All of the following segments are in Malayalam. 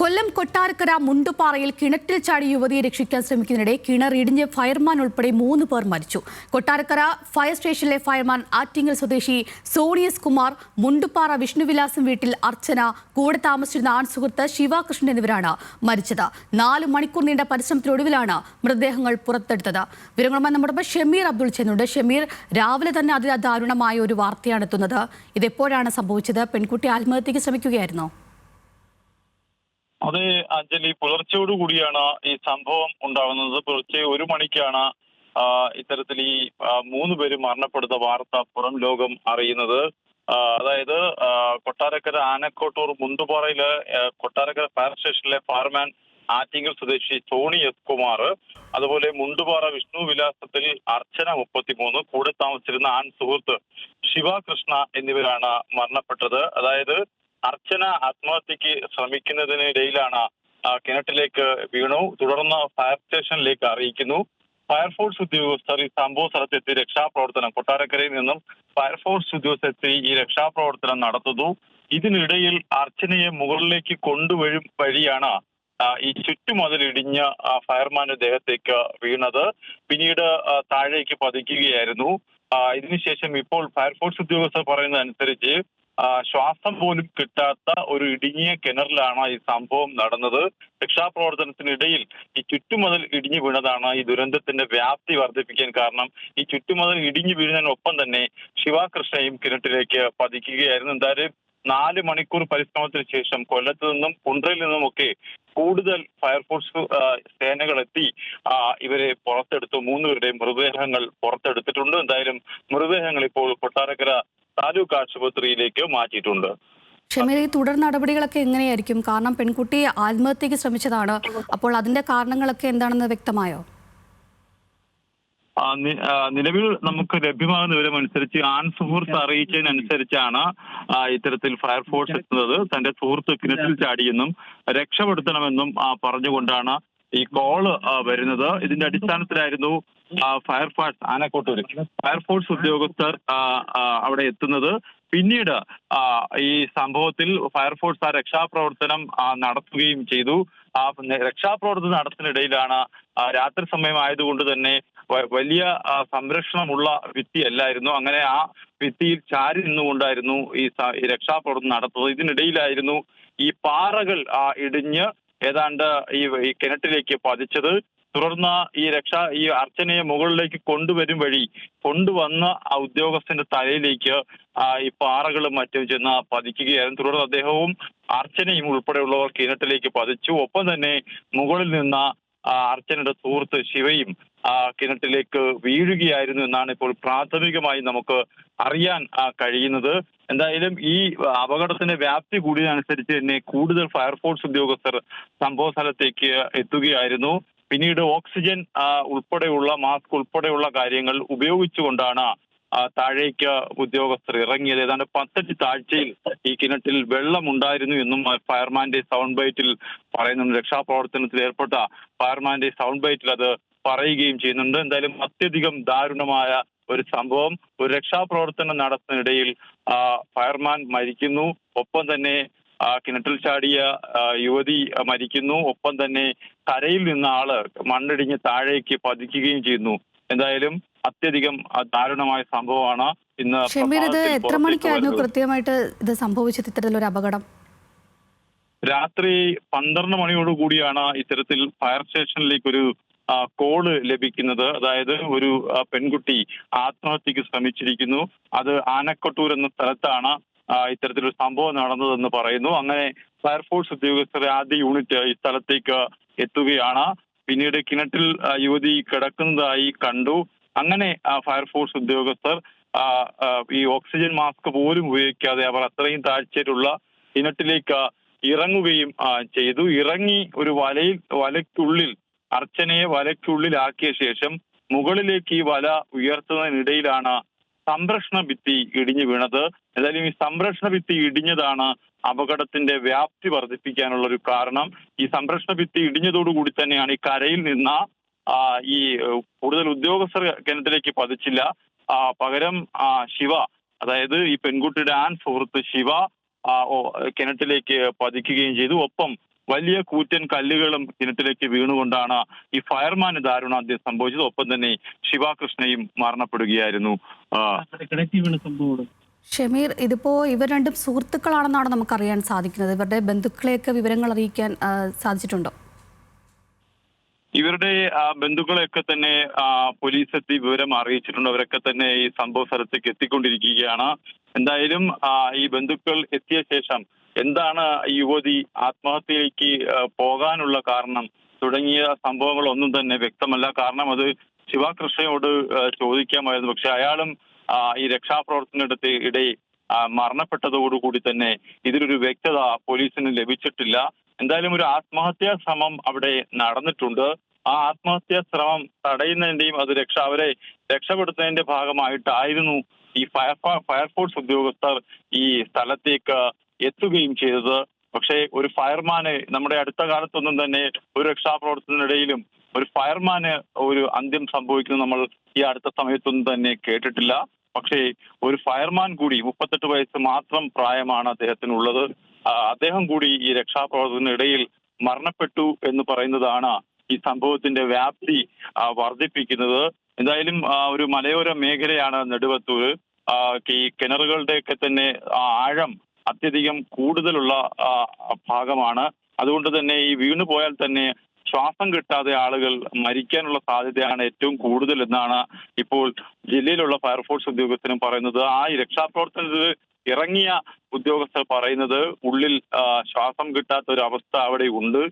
കൊല്ലം കൊട്ടാരക്കര മുണ്ടുപാറയിൽ കിണറ്റിൽ ചാടി യുവതിയെ രക്ഷിക്കാൻ ശ്രമിക്കുന്നതിനിടെ കിണർ ഇടിഞ്ഞ് ഫയർമാൻ ഉൾപ്പെടെ മൂന്ന് പേർ മരിച്ചു. കൊട്ടാരക്കര ഫയർ സ്റ്റേഷനിലെ ഫയർമാൻ ആറ്റിങ്ങൽ സ്വദേശി സോണിയസ് കുമാർ മുണ്ടുപാറ വിഷ്ണുവിലാസം വീട്ടിൽ അർച്ചന കൂടെ താമസിച്ചിരുന്ന ആൺസുഹൃത്ത് ശിവകൃഷ്ണൻ എന്നിവരാണ് മരിച്ചത്. നാല് മണിക്കൂർ നീണ്ട പരിശ്രമത്തിനൊടുവിലാണ് മൃതദേഹങ്ങൾ പുറത്തെടുത്തത്. വിവരങ്ങളുമായി നമ്മുടെ ഷമീർ അബ്ദുൾ ചെന്നുണ്ട് ഷമീർ രാവിലെ തന്നെ അതിദാരുണമായ ഒരു വാർത്തയാണ് എത്തുന്നത്. ഇതെപ്പോഴാണ് സംഭവിച്ചത്? പെൺകുട്ടി ആത്മഹത്യക്ക് ശ്രമിക്കുകയായിരുന്നോ? അതെ അഞ്ജലി. പുലർച്ചയോടുകൂടിയാണ് ഈ സംഭവം ഉണ്ടാകുന്നത്. പുലർച്ചെ ഒരു മണിക്കാണ് ഇത്തരത്തിൽ ഈ മൂന്ന് പേര് മരണപ്പെടുന്ന വാർത്ത പുറം ലോകം അറിയുന്നത്. അതായത് കൊട്ടാരക്കര ആനക്കോട്ടൂർ മുണ്ടുപാറയിലെ കൊട്ടാരക്കര ഫയർ സ്റ്റേഷനിലെ ഫയർമാൻ ആറ്റിങ്ങൽ സ്വദേശി ടോണി എസ് കുമാർ അതുപോലെ മുണ്ടുപാറ വിഷ്ണു വിലാസത്തിൽ അർച്ചന മുപ്പത്തിമൂന്ന് കൂടെ താമസിച്ചിരുന്ന ആൺ സുഹൃത്ത് ശിവകൃഷ്ണ എന്നിവരാണ് മരണപ്പെട്ടത്. അതായത് അർച്ചന ആത്മഹത്യക്ക് ശ്രമിക്കുന്നതിനിടയിലാണ് കിണറ്റിലേക്ക് വീണു. തുടർന്ന് ഫയർ സ്റ്റേഷനിലേക്ക് അറിയിക്കുന്നു. ഫയർഫോഴ്സ് ഉദ്യോഗസ്ഥർ ഈ സംഭവ സ്ഥലത്തെത്തി രക്ഷാപ്രവർത്തനം കൊട്ടാരക്കരയിൽ നിന്നും ഫയർഫോഴ്സ് ഉദ്യോഗസ്ഥരെത്തി ഈ രക്ഷാപ്രവർത്തനം നടത്തുന്നു. ഇതിനിടയിൽ അർച്ചനയെ മുകളിലേക്ക് കൊണ്ടുവരും വഴിയാണ് ഈ ചുറ്റുമതിലിടിഞ്ഞ് ഫയർമാന്റെ ദേഹത്തേക്ക് വീണത്. പിന്നീട് താഴേക്ക് പതിക്കുകയായിരുന്നു. ഇതിനുശേഷം ഇപ്പോൾ ഫയർഫോഴ്സ് ഉദ്യോഗസ്ഥർ പറയുന്നതനുസരിച്ച് ആ, ശ്വാസം പോലും കിട്ടാത്ത ഒരു ഇടുങ്ങിയ കിണറിലാണ് ഈ സംഭവം നടന്നത്. രക്ഷാപ്രവർത്തനത്തിനിടയിൽ ഈ ചുറ്റുമതിൽ ഇടിഞ്ഞു വീണതാണ് ഈ ദുരന്തത്തിന്റെ വ്യാപ്തി വർദ്ധിപ്പിക്കാൻ കാരണം. ഈ ചുറ്റുമതിൽ ഇടിഞ്ഞു വീഴുന്നതിനൊപ്പം തന്നെ ശിവകൃഷ്ണയും കിണറ്റിലേക്ക് പതിക്കുകയായിരുന്നു. എന്തായാലും നാല് മണിക്കൂർ പരിശ്രമത്തിന് ശേഷം കൊല്ലത്ത് നിന്നും കുണ്ട്രയിൽ നിന്നുമൊക്കെ കൂടുതൽ ഫയർഫോഴ്സ് സേനകൾ എത്തി. ഇവരെ പുറത്തെടുത്തു. മൂന്നുപേരുടെയും മൃതദേഹങ്ങൾ പുറത്തെടുത്തിട്ടുണ്ട്. എന്തായാലും മൃതദേഹങ്ങൾ ഇപ്പോൾ കൊട്ടാരക്കര താലൂക്ക് ആശുപത്രിയിലേക്ക് മാറ്റിയിട്ടുണ്ട്. ക്ഷമയിൽ ഈ തുടർ നടപടികളൊക്കെ എങ്ങനെയായിരിക്കും? കാരണം പെൺകുട്ടി ആത്മഹത്യക്ക് ശ്രമിച്ചതാണ്. അപ്പോൾ അതിന്റെ കാരണങ്ങളൊക്കെ എന്താണെന്ന് വ്യക്തമായോ? നിലവിൽ നമുക്ക് ലഭ്യമാകുന്ന വിവരമനുസരിച്ച് ആൺ സുഹൃത്ത് അറിയിച്ചതിനനുസരിച്ചാണ് ഇത്തരത്തിൽ ഫയർഫോഴ്സ് എത്തുന്നത്. തന്റെ സുഹൃത്ത് കിണറ്റിൽ ചാടിയെന്നും രക്ഷപ്പെടുത്തണമെന്നും പറഞ്ഞുകൊണ്ടാണ് ഈ കോൾ വരുന്നത്. ഇതിന്റെ അടിസ്ഥാനത്തിലായിരുന്നു ഫയർഫോഴ്സ് ആനക്കോട്ടൂർ ഫയർഫോഴ്സ് ഉദ്യോഗസ്ഥർ അവിടെ എത്തുന്നത്. പിന്നീട് ഈ സംഭവത്തിൽ ഫയർഫോഴ്സ് ആ രക്ഷാപ്രവർത്തനം നടത്തുകയും ചെയ്തു. ആ രക്ഷാപ്രവർത്തനം നടത്തുന്നതിനിടയിലാണ് ആ, രാത്രി സമയമായതുകൊണ്ട് തന്നെ വലിയ സംരക്ഷണമുള്ള ഭിത്തിയല്ലായിരുന്നു അങ്ങനെ ആ ഭിത്തിയിൽ ചാരി നിന്നുകൊണ്ടായിരുന്നു ഈ രക്ഷാപ്രവർത്തനം നടത്തുന്നത്. ഇതിനിടയിലായിരുന്നു ഈ പാറകൾ ഇടിഞ്ഞ് ഏതാണ്ട് ഈ ഈ കിണറ്റിലേക്ക് പതിച്ചത് തുടർന്ന് ഈ രക്ഷ ഈ അർച്ചനയെ മുകളിലേക്ക് കൊണ്ടുവരും വഴി കൊണ്ടുവന്ന ആ ഉദ്യോഗസ്ഥന്റെ തലയിലേക്ക് ഈ പാറകളും മറ്റും ചെന്ന് പതിക്കുകയായിരുന്നു. തുടർന്ന് അദ്ദേഹവും അർച്ചനയും ഉൾപ്പെടെയുള്ളവർ കിണറ്റിലേക്ക് പതിച്ചു. ഒപ്പം തന്നെ മുകളിൽ നിന്ന അർച്ചനയുടെ സുഹൃത്ത് ശിവയും കിണറ്റിലേക്ക് വീഴുകയായിരുന്നു എന്നാണ് ഇപ്പോൾ പ്രാഥമികമായി നമുക്ക് അറിയാൻ കഴിയുന്നത്. എന്തായാലും ഈ അപകടത്തിന്റെ വ്യാപ്തി കൂടിയതനുസരിച്ച് തന്നെ കൂടുതൽ ഫയർഫോഴ്സ് ഉദ്യോഗസ്ഥർ സംഭവ സ്ഥലത്തേക്ക് എത്തുകയായിരുന്നു. പിന്നീട് ഓക്സിജൻ ഉൾപ്പെടെയുള്ള മാസ്ക് ഉൾപ്പെടെയുള്ള കാര്യങ്ങൾ ഉപയോഗിച്ചുകൊണ്ടാണ് താഴേക്ക് ഉദ്യോഗസ്ഥർ ഇറങ്ങിയത് ഏതാണ്ട് പത്തടി താഴ്ചയിൽ ഈ കിണറ്റിൽ വെള്ളമുണ്ടായിരുന്നു എന്നും ഫയർമാന്റെ സൗണ്ട് ബൈറ്റിൽ പറയുന്നുണ്ട്. രക്ഷാപ്രവർത്തനത്തിൽ ഏർപ്പെട്ട ഫയർമാന്റെ സൗണ്ട് ബൈറ്റിൽ അത് പറയുകയും ചെയ്യുന്നുണ്ട്. എന്തായാലും അത്യധികം ദാരുണമായ ഒരു സംഭവം. ഒരു രക്ഷാപ്രവർത്തനം നടത്തുന്നതിനിടയിൽ ഫയർമാൻ മരിക്കുന്നു. ഒപ്പം തന്നെ കിണറ്റിൽ ചാടിയ യുവതി മരിക്കുന്നു. ഒപ്പം തന്നെ കരയിൽ നിന്ന ആൾ മണ്ണിടിഞ്ഞ് താഴേക്ക് പതിക്കുകയും ചെയ്യുന്നു. എന്തായാലും അത്യധികം ദാരുണമായ സംഭവമാണ് ഇന്ന് ഷമീർ ഇത് എത്ര മണിക്കായിരുന്നു കൃത്യമായിട്ട് ഇത് സംഭവിച്ചത് ഇത്തരത്തിലൊരു അപകടം? രാത്രി പന്ത്രണ്ട് മണിയോട് കൂടിയാണ് ഇത്തരത്തിൽ ഫയർ സ്റ്റേഷനിലേക്ക് ഒരു കോൾ ലഭിക്കുന്നത്. അതായത് ഒരു പെൺകുട്ടി ആത്മഹത്യക്ക് ശ്രമിച്ചിരിക്കുന്നു. അത് ആനക്കൊട്ടൂർ എന്ന സ്ഥലത്താണ് ഇത്തരത്തിലൊരു സംഭവം നടന്നതെന്ന് പറയുന്നു. അങ്ങനെ ഫയർഫോഴ്സ് ഉദ്യോഗസ്ഥർ ആദ്യ യൂണിറ്റ് ഈ സ്ഥലത്തേക്ക് എത്തുകയാണ്. പിന്നീട് കിണറ്റിൽ യുവതി കിടക്കുന്നതായി കണ്ടു. അങ്ങനെ ഫയർഫോഴ്സ് ഉദ്യോഗസ്ഥർ ഈ ഓക്സിജൻ മാസ്ക് പോലും ഉപയോഗിക്കാതെ അവർ അത്രയും താഴ്ചയിലുള്ള കിണറ്റിലേക്ക് ഇറങ്ങുകയും ചെയ്തു. ഇറങ്ങി ഒരു വലയിൽ വലയ്ക്കുള്ളിൽ അർച്ചനയെ വലയ്ക്കുള്ളിലാക്കിയ ശേഷം മുകളിലേക്ക് ഈ വല ഉയർത്തുന്നതിനിടയിലാണ് സംരക്ഷണ ഭിത്തി ഇടിഞ്ഞു വീണത്. എന്തായാലും ഈ സംരക്ഷണ ഭിത്തി ഇടിഞ്ഞതാണ് അപകടത്തിന്റെ വ്യാപ്തി വർദ്ധിപ്പിക്കാനുള്ള ഒരു കാരണം. ഈ സംരക്ഷണ ഭിത്തി ഇടിഞ്ഞതോടുകൂടി തന്നെയാണ് ഈ കരയിൽ നിന്ന ഈ കൂടുതൽ ഉദ്യോഗസ്ഥർ കേന്ദ്രത്തിലേക്ക് പതിച്ചില്ല. പകരം ശിവ അതായത് ഈ പെൺകുട്ടിയുടെ ആൺ സുഹൃത്ത് ശിവ കിണറ്റിലേക്ക് പതിക്കുകയും ചെയ്തു. ഒപ്പം വലിയ കൂറ്റൻ കല്ലുകളും കിണറ്റിലേക്ക് വീണുകൊണ്ടാണ് ഈ ഫയർമാന് ദാരുണാന്ത്യം സംഭവിച്ചത്. ഒപ്പം തന്നെ ശിവകൃഷ്ണയും മരണപ്പെടുകയായിരുന്നു. ഷമീർ ഇതിപ്പോ ഇവർ രണ്ടും സുഹൃത്തുക്കളാണെന്നാണ് നമുക്ക് അറിയാൻ സാധിക്കുന്നത്. ഇവരുടെ ബന്ധുക്കളെയൊക്കെ വിവരങ്ങൾ അറിയിക്കാൻ സാധിച്ചിട്ടുണ്ടോ? ഇവരുടെ ബന്ധുക്കളെയൊക്കെ തന്നെ പോലീസ് എത്തി വിവരം അറിയിച്ചിട്ടുണ്ട്. അവരൊക്കെ തന്നെ ഈ സംഭവ സ്ഥലത്തേക്ക് എത്തിക്കൊണ്ടിരിക്കുകയാണ്. എന്തായാലും ഈ ബന്ധുക്കൾ എത്തിയ ശേഷം എന്താണ് യുവതി ആത്മഹത്യയിലേക്ക് പോകാനുള്ള കാരണം? തുടങ്ങിയ സംഭവങ്ങളൊന്നും തന്നെ വ്യക്തമല്ല. കാരണം അത് ശിവകൃഷ്ണയോട് ചോദിക്കാമായിരുന്നു. പക്ഷെ അയാളും ഈ രക്ഷാപ്രവർത്തനത്തെ ഇടയിൽ മരണപ്പെട്ടതോടുകൂടി തന്നെ ഇതിലൊരു വ്യക്തത പോലീസിന് ലഭിച്ചിട്ടില്ല. എന്തായാലും ഒരു ആത്മഹത്യാ ശ്രമം അവിടെ നടന്നിട്ടുണ്ട്. ആ ആത്മഹത്യാ ശ്രമം തടയുന്നതിന്റെയും അത് രക്ഷ അവരെ രക്ഷപ്പെടുത്തുന്നതിന്റെ ഭാഗമായിട്ടായിരുന്നു ഈ ഫയർ ഫയർഫോഴ്സ് ഉദ്യോഗസ്ഥർ ഈ സ്ഥലത്തേക്ക് എത്തുകയും ചെയ്തത്. പക്ഷേ ഒരു ഫയർമാന് നമ്മുടെ അടുത്ത കാലത്തൊന്നും തന്നെ ഒരു രക്ഷാപ്രവർത്തനത്തിനിടയിലും ഒരു ഫയർമാന് ഒരു അന്ത്യം സംഭവിക്കുന്നത് നമ്മൾ ഈ അടുത്ത സമയത്തൊന്നും തന്നെ കേട്ടിട്ടില്ല. പക്ഷേ ഒരു ഫയർമാൻ കൂടി മുപ്പത്തെട്ട് വയസ്സ് മാത്രം പ്രായമാണ് അദ്ദേഹത്തിനുള്ളത്. അദ്ദേഹം കൂടി ഈ രക്ഷാപ്രവർത്തനത്തിനിടയിൽ മരണപ്പെട്ടു എന്ന് പറയുന്നതാണ് ഈ സംഭവത്തിന്റെ വ്യാപ്തി വർദ്ധിപ്പിക്കുന്നത്. എന്തായാലും ഒരു മലയോര മേഖലയാണ് നെടുവത്തൂർ ഈ കിണറുകളുടെയൊക്കെ തന്നെ ആഴം അത്യധികം കൂടുതലുള്ള ഭാഗമാണ്. അതുകൊണ്ട് തന്നെ ഈ വീണു പോയാൽ തന്നെ ശ്വാസം കിട്ടാതെ ആളുകൾ മരിക്കാനുള്ള സാധ്യതയാണ് ഏറ്റവും കൂടുതൽ എന്നാണ് ഇപ്പോൾ ജില്ലയിലുള്ള ഫയർഫോഴ്സ് ഉദ്യോഗസ്ഥരും പറയുന്നത്. ആ രക്ഷാപ്രവർത്തനത്തിൽ ഇറങ്ങിയ ഉദ്യോഗസ്ഥർ പറയുന്നത് ഉള്ളിൽ ശ്വാസം കിട്ടാത്ത ഒരു അവസ്ഥ അവിടെ ഉണ്ട്.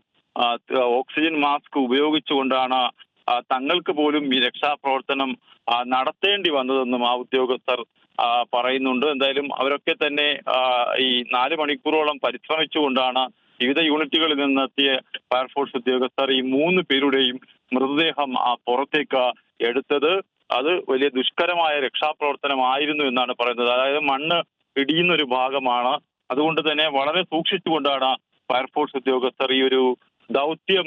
ഓക്സിജൻ മാസ്ക് ഉപയോഗിച്ചുകൊണ്ടാണ് തങ്ങൾക്ക് പോലും ഈ രക്ഷാപ്രവർത്തനം നടത്തേണ്ടി വന്നതെന്നും ആ ഉദ്യോഗസ്ഥർ പറയുന്നുണ്ട്. എന്തായാലും അവരൊക്കെ തന്നെ ഈ നാല് മണിക്കൂറോളം പരിശ്രമിച്ചുകൊണ്ടാണ് വിവിധ യൂണിറ്റുകളിൽ നിന്നെത്തിയ ഫയർഫോഴ്സ് ഉദ്യോഗസ്ഥർ ഈ മൂന്ന് പേരുടെയും മൃതദേഹം പുറത്തേക്ക് എടുത്തത്. അത് വലിയ ദുഷ്കരമായ രക്ഷാപ്രവർത്തനമായിരുന്നു എന്നാണ് പറയുന്നത്. അതായത് മണ്ണ് ഇടിയുന്ന ഒരു ഭാഗമാണ്. അതുകൊണ്ട് തന്നെ വളരെ സൂക്ഷിച്ചുകൊണ്ടാണ് ഫയർഫോഴ്സ് ഉദ്യോഗസ്ഥർ ഈ ഒരു ദൗത്യം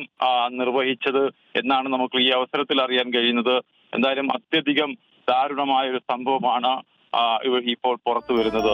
നിർവഹിച്ചത് എന്നാണ് നമുക്ക് ഈ അവസരത്തിൽ അറിയാൻ കഴിയുന്നത്. എന്തായാലും അത്യധികം ദാരുണമായ ഒരു സംഭവമാണ് ഇപ്പോൾ പുറത്തു വരുന്നത്